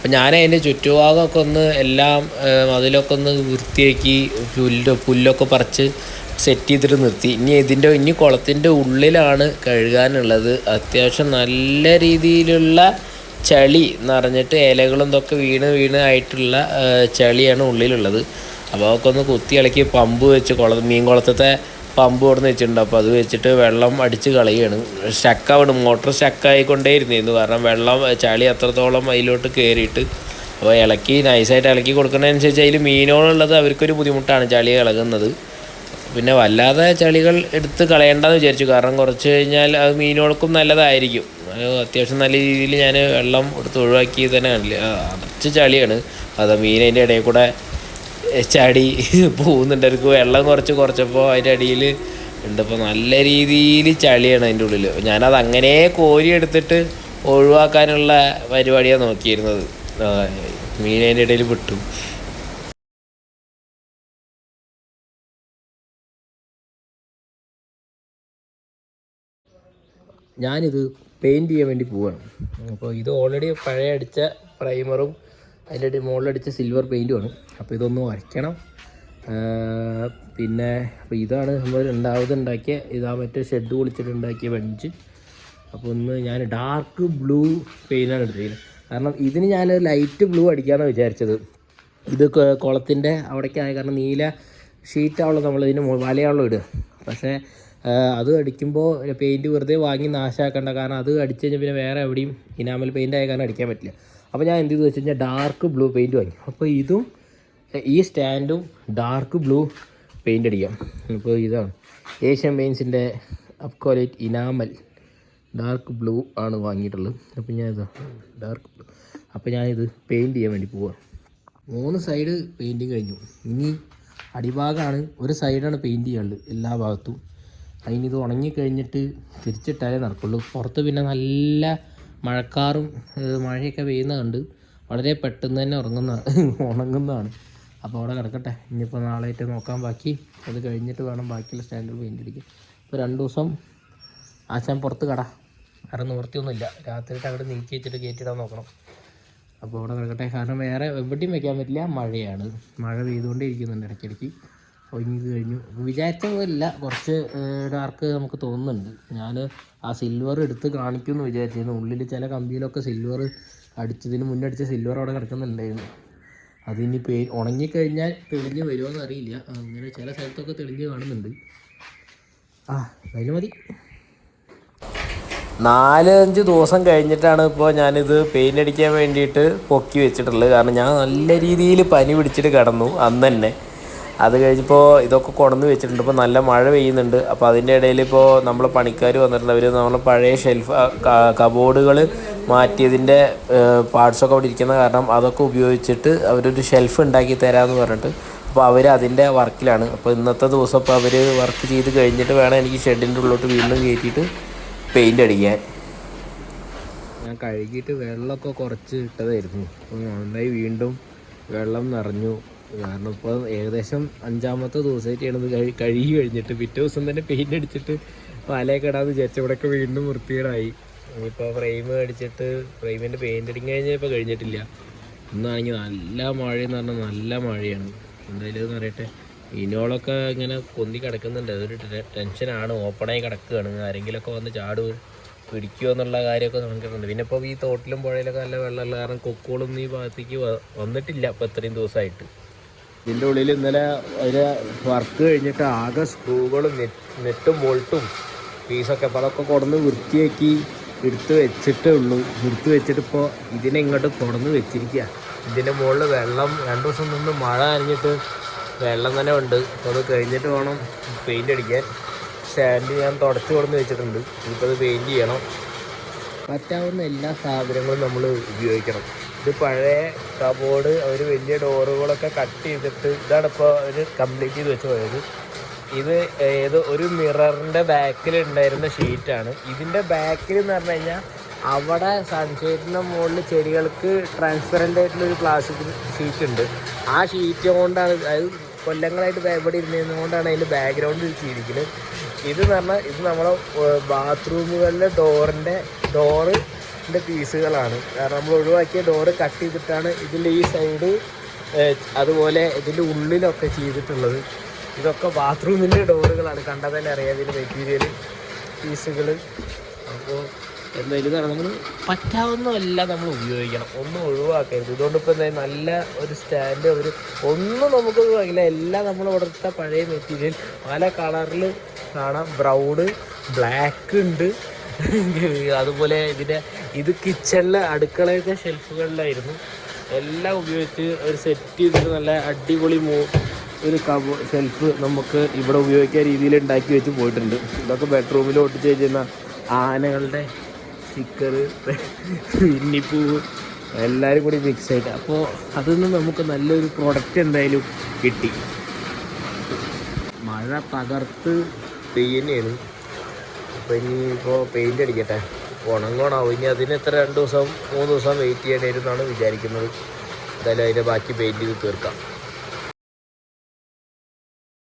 അപ്പം ഞാൻ അതിന്റെ ചുറ്റുഭാഗമൊക്കെ ഒന്ന് എല്ലാം അതിലൊക്കെ ഒന്ന് വൃത്തിയാക്കി പുല്ല് പുല്ലൊക്കെ പറിച്ച് സെറ്റ് ചെയ്തിട്ട് നിർത്തി. ഇനി ഇതിന്റെ ഇനി കുളത്തിന്റെ ഉള്ളിലാണ് കഴുകാനുള്ളത്. അത്യാവശ്യം നല്ല രീതിയിലുള്ള ചളി നിറഞ്ഞിട്ട് ഇലകളും ഇതൊക്കെ വീണ് വീണ് ആയിട്ടുള്ള ചളിയാണ് ഉള്ളിലുള്ളത്. അപ്പോൾ അതൊക്കെ ഒന്ന് കുത്തി ഇളക്കി പമ്പ് വെച്ച് കുള മീൻ കുളത്തത്തെ പമ്പ് കൊടുന്ന് വെച്ചിട്ടുണ്ട്. അപ്പോൾ അത് വെച്ചിട്ട് വെള്ളം അടിച്ച് കളയാണ്. സ്റ്റക്കാവണം മോട്ടർ സ്റ്റക്കായിക്കൊണ്ടേയിരുന്നിരുന്നു കാരണം വെള്ളം ചളി അത്രത്തോളം അതിലോട്ട് കയറിയിട്ട് അപ്പോൾ ഇളക്കി നൈസായിട്ട് ഇളക്കി കൊടുക്കുന്നതനുസരിച്ച് അതിൽ മീനുകളുള്ളത് അവർക്കൊരു ബുദ്ധിമുട്ടാണ് ചളി ഇളകുന്നത്. പിന്നെ വല്ലാതെ ചളികൾ എടുത്ത് കളയേണ്ടെന്ന് വിചാരിച്ചു. കാരണം കുറച്ച് കഴിഞ്ഞാൽ അത് മീനുകൾക്കും നല്ലതായിരിക്കും. അത് അത്യാവശ്യം നല്ല രീതിയിൽ ഞാൻ വെള്ളം എടുത്ത് ഒഴിവാക്കി തന്നെ കണ്ടില്ല. അടച്ച് ചളിയാണ്. അത് മീൻ അതിന്റെ ഇടയിൽ കൂടെ ചാടി പോകുന്നുണ്ട് എനിക്ക് വെള്ളം കുറച്ച് കുറച്ചപ്പോൾ അതിന്റെ അടിയിൽ ഉണ്ടപ്പോൾ നല്ല രീതിയിൽ ചളിയാണ് അതിന്റെ ഉള്ളിൽ ഞാനത് അങ്ങനെ കോരി എടുത്തിട്ട് ഒഴിവാക്കാനുള്ള പരിപാടിയാണ് നോക്കിയിരുന്നത്. മീനതിന്റെ മീൻ അതിന്റെ ഇടയിൽ വിട്ടു. ഞാനിത് പെയിന്റ് ചെയ്യാൻ വേണ്ടി പോവാണ്. അപ്പോൾ ഇത് ഓൾറെഡി പഴയ അടിച്ച പ്രൈമറും ഇടയിൽ മുകളിലടിച്ച സിൽവർ പെയിന്റുമാണ് അപ്പോൾ ഇതൊന്ന് വരയ്ക്കണം. പിന്നെ അപ്പോൾ ഇതാണ് നമ്മൾ രണ്ടാമത് ഉണ്ടാക്കിയ ഇതാ മറ്റേ ഷെഡ് പൊളിച്ചിട്ടുണ്ടാക്കിയ ബെഞ്ച് അപ്പോൾ ഒന്ന് ഞാൻ ഡാർക്ക് ബ്ലൂ പെയിന്റാണ് എടുത്തിരിക്കുന്നത് കാരണം ഇതിന് ഞാൻ ലൈറ്റ് ബ്ലൂ അടിക്കാമെന്നാണ് വിചാരിച്ചത്. ഇത് കുളത്തിന്റെ അവിടേക്കായ കാരണം നീല ഷീറ്റാണല്ലോ നമ്മൾ ഇതിന് വലയാണല്ലോ ഇടുക. പക്ഷേ അത് അടിക്കുമ്പോൾ പെയിന്റ് വെറുതെ വാങ്ങി നാശമാക്കണ്ട കാരണം അത് അടിച്ചു കഴിഞ്ഞാൽ പിന്നെ വേറെ എവിടെയും ഇനാമൽ പെയിന്റ് ആയ കാരണം അടിക്കാൻ പറ്റില്ല. അപ്പോൾ ഞാൻ എന്ത് ചെയ്തു വെച്ച് കഴിഞ്ഞാൽ ഡാർക്ക് ബ്ലൂ പെയിന്റ് വാങ്ങി. അപ്പോൾ ഇതും ഈ സ്റ്റാൻഡും ഡാർക്ക് ബ്ലൂ പെയിന്റ് അടിക്കാം. ഇപ്പോൾ ഇതാണ്. ഏഷ്യൻ പെയിൻസിന്റെ അപ്കോലേറ്റ് ഇനാമൽ ഡാർക്ക് ബ്ലൂ ആണ് വാങ്ങിയിട്ടുള്ളത്. അപ്പോൾ ഞാൻ ഇതാ ഡാർക്ക് ബ്ലൂ അപ്പോൾ ഞാനിത് പെയിന്റ് ചെയ്യാൻ വേണ്ടി പോവാം. മൂന്ന് സൈഡ് പെയിന്റിങ് കഴിഞ്ഞു. ഇനി അടിഭാഗമാണ് ഒരു സൈഡാണ് പെയിന്റ് ചെയ്യാനുള്ളത് എല്ലാ ഭാഗത്തും. അതിനിത് ഉണങ്ങി കഴിഞ്ഞിട്ട് തിരിച്ചിട്ടാലേ നടക്കുള്ളൂ. പുറത്ത് പിന്നെ നല്ല മഴക്കാറും മഴയൊക്കെ മഴയൊക്കെ പെയ്യുന്നതുകൊണ്ട് വളരെ പെട്ടെന്ന് തന്നെ ഉറങ്ങുന്ന ഉണങ്ങുന്നതാണ്. അപ്പോൾ അവിടെ കിടക്കട്ടെ. ഇനിയിപ്പോൾ നാളെയായിട്ട് നോക്കാൻ ബാക്കി. അത് കഴിഞ്ഞിട്ട് വേണം ബാക്കിയുള്ള സ്റ്റാൻഡേർഡ് പെയിന്റ് അടിക്കാൻ ഇപ്പോൾ രണ്ട് ദിവസം ആശാൻ പുറത്ത് കട. വേറെ നിവൃത്തിയൊന്നുമില്ല. രാത്രിയിട്ട് അവിടെ നീക്കി വെച്ചിട്ട് കയറ്റിടാൻ നോക്കണം. അപ്പോൾ അവിടെ കിടക്കട്ടെ. കാരണം വേറെ എവിടെയും വയ്ക്കാൻ പറ്റില്ല. മഴയാണ്. മഴ പെയ്തുകൊണ്ടേ ഇരിക്കുന്നുണ്ട് ഇടയ്ക്കിടയ്ക്ക്. ഒഴിഞ്ഞത് കഴിഞ്ഞു വിചാരിച്ച പോലില്ല കുറച്ച് ഡാർക്ക് നമുക്ക് തോന്നുന്നുണ്ട്. ഞാൻ ആ സിൽവർ എടുത്ത് കാണിക്കുമെന്ന് വിചാരിച്ചിരുന്നു. ഉള്ളിൽ ചില കമ്പിയിലൊക്കെ സിൽവർ അടിച്ചതിന് മുന്നേ അടിച്ച സിൽവർ അവിടെ കിടക്കുന്നുണ്ടായിരുന്നു. അതിനി പേ ഉണങ്ങിക്കഴിഞ്ഞാൽ തെളിഞ്ഞ് വരുമോ എന്ന് അറിയില്ല. അങ്ങനെ ചില സ്ഥലത്തൊക്കെ തെളിഞ്ഞ് കാണുന്നുണ്ട്. ആ അതിന് മതി. നാലഞ്ച് ദിവസം കഴിഞ്ഞിട്ടാണ് ഇപ്പോൾ ഞാനിത് പെയിന്റ് അടിക്കാൻ വേണ്ടിയിട്ട് പൊക്കി വെച്ചിട്ടുള്ളത്. കാരണം ഞാൻ നല്ല രീതിയിൽ പനി പിടിച്ചിട്ട് കിടന്നു അന്ന് തന്നെ. അത് കഴിഞ്ഞപ്പോൾ ഇതൊക്കെ കൊണ്ടുവന്ന് വെച്ചിട്ടുണ്ട്. ഇപ്പോൾ നല്ല മഴ പെയ്യുന്നുണ്ട്. അപ്പോൾ അതിന്റെ ഇടയിൽ ഇപ്പോൾ നമ്മൾ പണിക്കാർ വന്നിട്ടുണ്ട്. അവർ നമ്മൾ പഴയ ഷെൽഫ് കബോർഡുകൾ മാറ്റിയതിന്റെ പാർട്സൊക്കെ അവിടെ ഇരിക്കുന്ന കാരണം അതൊക്കെ ഉപയോഗിച്ചിട്ട് അവരൊരു ഷെൽഫ് ഉണ്ടാക്കി തരാമെന്ന് പറഞ്ഞിട്ട് അപ്പോൾ അവർ അതിന്റെ വർക്കിലാണ്. അപ്പോൾ ഇന്നത്തെ ദിവസം ഇപ്പോൾ അവർ വർക്ക് ചെയ്ത് കഴിഞ്ഞിട്ട് വേണം എനിക്ക് ഷെഡിന്റെ ഉള്ളിലോട്ട് വീണ്ടും കയറ്റിയിട്ട് പെയിന്റ് അടിക്കാൻ. ഞാൻ കഴുകിയിട്ട് വെള്ളമൊക്കെ കുറച്ച് ഇട്ടതായിരുന്നു. അപ്പോൾ നന്നായി വീണ്ടും വെള്ളം നിറഞ്ഞു. കാരണം ഇപ്പോൾ ഏകദേശം അഞ്ചാമത്തെ ദിവസമായിട്ടാണ് ഇത് കഴി കഴുകി കഴിഞ്ഞിട്ട് പിറ്റേ ദിവസം തന്നെ പെയിന്റ് അടിച്ചിട്ട് വലയൊക്കെ ഇടാന്ന് വിചാരിച്ചു ഇവിടെയൊക്കെ വീണ്ടും വൃത്തികേടായി. ഇനിയിപ്പോൾ ഫ്രെയിം അടിച്ചിട്ട് ഫ്രെയിമിന്റെ പെയിന്റ് അടിക്കാൻ കഴിഞ്ഞാൽ ഇപ്പോൾ കഴിഞ്ഞിട്ടില്ല. ഇന്നാണെങ്കിൽ നല്ല മഴയെന്ന് പറഞ്ഞാൽ നല്ല മഴയാണ്. എന്തായാലും എന്ന് പറയട്ടെ ഇനോളൊക്കെ ഇങ്ങനെ പൊന്തി കിടക്കുന്നുണ്ട്. അതൊരു ടെൻഷനാണ് ഓപ്പണായി കിടക്കുകയാണ്. ആരെങ്കിലുമൊക്കെ വന്ന് ചാട് പിടിക്കുമോ എന്നുള്ള കാര്യമൊക്കെ നമുക്കുണ്ട് പിന്നെ ഇപ്പോൾ ഈ തോട്ടിലും പുഴയിലൊക്കെ നല്ല വെള്ളമുള്ള കാരണം കൊക്കോളും ഈ ഭാഗത്തേക്ക് വന്നിട്ടില്ല ഇപ്പോൾ ഇത്രയും ദിവസമായിട്ട്. ഇതിന്റെ ഉള്ളിൽ ഇന്നലെ അതിന്റെ വർക്ക് കഴിഞ്ഞിട്ട് ആകെ സ്ക്രൂകളും നെറ്റും ബോൾട്ടും പീസൊക്കെ അപ്പോൾ അതൊക്കെ കൊടുന്ന് വൃത്തിയാക്കി എടുത്ത് വെച്ചിട്ടേ ഉള്ളൂ. എടുത്ത് വെച്ചിട്ട് ഇപ്പോൾ ഇതിനെ ഇങ്ങോട്ട് തുറന്ന് വെച്ചിരിക്കുക ഇതിന്റെ മുകളിൽ വെള്ളം രണ്ട് ദിവസം നിന്ന് മഴ അറിഞ്ഞിട്ട് വെള്ളം തന്നെ ഉണ്ട്. അപ്പോൾ അത് കഴിഞ്ഞിട്ട് വേണം പെയിന്റ് അടിക്കാൻ. സ്റ്റാൻഡ് ഞാൻ തുടച്ച് കൊടുന്ന് വെച്ചിട്ടുണ്ട്. ഇപ്പോൾ അത് പെയിന്റ് ചെയ്യണം. പറ്റാവുന്ന എല്ലാ സാധനങ്ങളും നമ്മൾ ഉപയോഗിക്കണം. ഇത് പഴയ കബോർഡ് അവർ വലിയ ഡോറുകളൊക്കെ കട്ട് ചെയ്തിട്ട് ഇതാണ് ഇപ്പോൾ അവർ കംപ്ലീറ്റ് ചെയ്ത് വെച്ച് പോയത്. ഇത് ഏത് ഒരു മിററിന്റെ ബാക്കിൽ ഉണ്ടായിരുന്ന ഷീറ്റാണ് ഇതിന്റെ ബാക്കിൽ എന്ന് പറഞ്ഞു കഴിഞ്ഞാൽ അവിടെ സൺഷെയ്ഡിന്റെ മുകളിൽ ചെടികൾക്ക് ട്രാൻസ്പെറന്റ് ആയിട്ടുള്ളൊരു പ്ലാസ്റ്റിക് ഷീറ്റ് ഉണ്ട്. ആ ഷീറ്റ് കൊണ്ടാണ് അത് കൊല്ലങ്ങളായിട്ട് എവിടെ ഇരുന്നിരുന്നത് ഇരുന്നതുകൊണ്ടാണ് അതിന്റെ ബാക്ക്ഗ്രൗണ്ട് ചെയ്തിരിക്കുന്നത് ഇത് എന്ന് പറഞ്ഞാൽ ഇത് നമ്മളെ ബാത്റൂമുകളിലെ ഡോറിന്റെ ഡോറ് ഗ്ലാസിന്റെ പീസുകളാണ്. കാരണം നമ്മൾ ഒഴിവാക്കിയ ഡോറ് കട്ട് ചെയ്തിട്ടാണ് ഇതിന്റെ ഈ സൈഡ് അതുപോലെ ഇതിന്റെ ഉള്ളിലൊക്കെ ചെയ്തിട്ടുള്ളത്. ഇതൊക്കെ ബാത്റൂമിന്റെ ഡോറുകളാണ് കണ്ടാൽ തന്നെ അറിയാം ഇതിന്റെ മെറ്റീരിയൽ പീസുകൾ. അപ്പോൾ എന്തായാലും കാരണം നമ്മൾ പറ്റാവുന്നതല്ല നമ്മൾ ഉപയോഗിക്കണം. ഒന്നും ഒഴിവാക്കരുത്. ഇതുകൊണ്ട് ഇപ്പോൾ എന്തായാലും നല്ല ഒരു സ്റ്റാൻഡ് ഒരു ഒന്നും നമുക്ക് ഒഴിവാക്കില്ല. എല്ലാം നമ്മൾ ഇവിടുത്തെ പഴയ മെറ്റീരിയൽ പല കളറിൽ കാണാം. ബ്രൗണ് ബ്ലാക്ക് ഉണ്ട്. അതുപോലെ ഇതിന്റെ ഇത് കിച്ചണിലെ അടുക്കളയൊക്കെ ഷെൽഫുകളിലായിരുന്നു എല്ലാം ഉപയോഗിച്ച് ഒരു സെറ്റ് ചെയ്തിട്ട് നല്ല അടിപൊളി മൂ ഒരു കബ ഷെൽഫ് നമുക്ക് ഇവിടെ ഉപയോഗിക്കാൻ രീതിയിൽ ഉണ്ടാക്കി വെച്ച് പോയിട്ടുണ്ട്. ഇതൊക്കെ ബെഡ്റൂമിൽ ഒട്ടിച്ച് വെച്ചിരുന്ന ആനകളുടെ സ്റ്റിക്കർ പിന്നിപ്പൂവ് എല്ലാവരും കൂടി മിക്സ് ആയിട്ട്. അപ്പോൾ അതിൽ നിന്ന് നമുക്ക് നല്ലൊരു പ്രോഡക്റ്റ് എന്തായാലും കിട്ടി. മഴ തകർത്ത് പെയ്യുന്നതാണ്. അപ്പോൾ ഇനി ഇപ്പോൾ പെയിന്റ് അടിക്കട്ടെ. ഉണങ്ങണാവും ഇനി അതിന് എത്ര രണ്ട് ദിവസം മൂന്ന് ദിവസം വെയിറ്റ് ചെയ്യേണ്ടി വരും എന്നാണ് വിചാരിക്കുന്നത്. എന്തായാലും അതിന്റെ ബാക്കി പെയിന്റ് ചെയ്ത് തീർക്കാം.